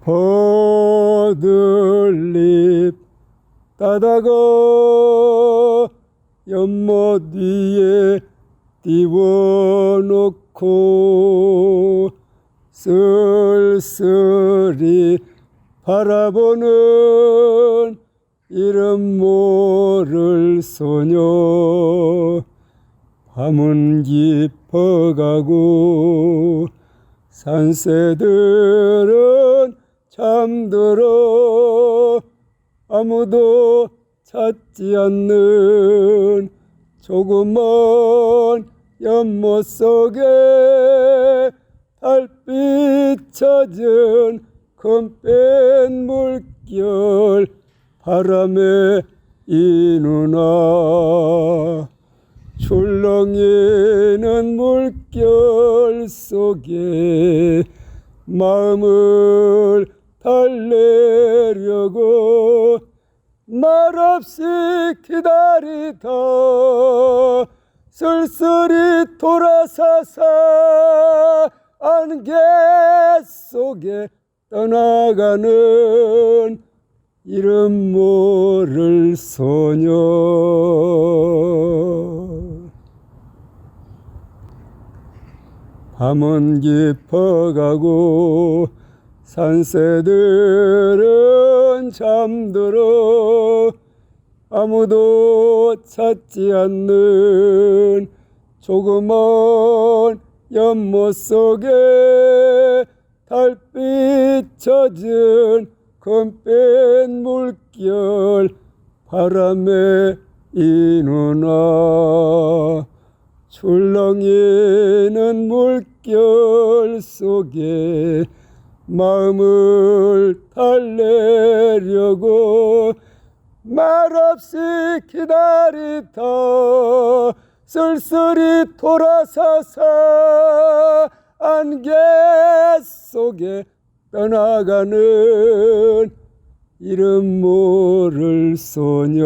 버들잎 따다가 연못 위에 띄워놓고 쓸쓸히 바라보는 이름 모를 소녀 밤은 깊어가고 산새들은 잠들어 아무도 찾지 않는 조그만 연못 속에 달빛 젖은 금빛 물결 바람에 이 누나 출렁이는 물결 속에 마음을 달래려고 말없이 기다리다 쓸쓸히 돌아서서 안개 속에 떠나가는 이름 모를 소녀. 밤은 깊어가고 산새들은 잠들어 아무도 찾지 않는 조그만 연못 속에 달빛 젖은 금빛 물결 바람에 이 누나. 출렁이는 물결 속에 마음을 달래려고 말없이 기다리다 쓸쓸히 돌아서서 안개 속에 떠나가는 이름 모를 소녀